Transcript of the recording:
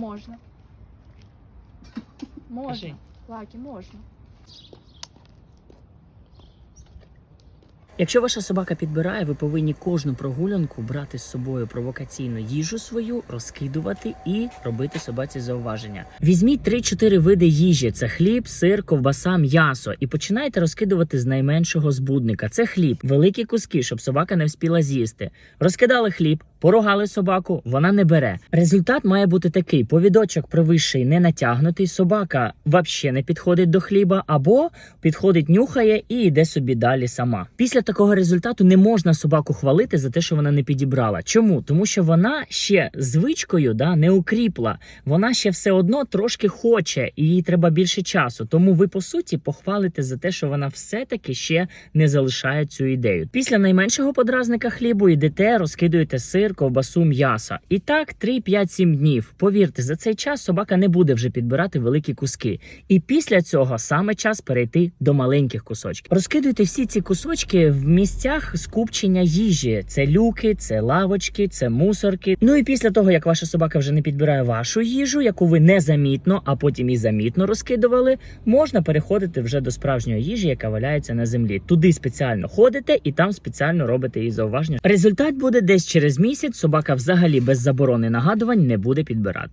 Можна. Можна. Лакі, можна. Якщо ваша собака підбирає, ви повинні кожну прогулянку брати з собою провокаційну їжу свою, розкидувати і робити собаці зауваження. Візьміть 3-4 види їжі: це хліб, сир, ковбаса, м'ясо, і починайте розкидувати з найменшого збудника. Це хліб, великі куски, щоб собака не вспіла з'їсти. Розкидали хліб, поругали собаку, вона не бере. Результат має бути такий: повідочок провисший не натягнутий, собака взагалі не підходить до хліба, або підходить, нюхає і йде собі далі сама. Після такого результату не можна собаку хвалити за те, що вона не підібрала. Чому? Тому що вона ще звичкою да, не укріпла. Вона ще все одно трошки хоче, і їй треба більше часу. Тому ви по суті похвалите за те, що вона все-таки ще не залишає цю ідею. Після найменшого подразника хлібу йдете, розкидуєте сир, ковбасу, м'яса. І так 3, 5, 7 днів. Повірте, за цей час собака не буде вже підбирати великі куски. І після цього саме час перейти до маленьких кусочків. Розкидуйте всі ці кусочки в місцях скупчення їжі. Це люки, це лавочки, це мусорки. Ну і після того, як ваша собака вже не підбирає вашу їжу, яку ви незамітно, а потім і замітно розкидували, можна переходити вже до справжньої їжі, яка валяється на землі. Туди спеціально ходите і там спеціально робите її зауваження. Результат буде десь через місяць. Собака взагалі без заборони нагадувань не буде підбирати.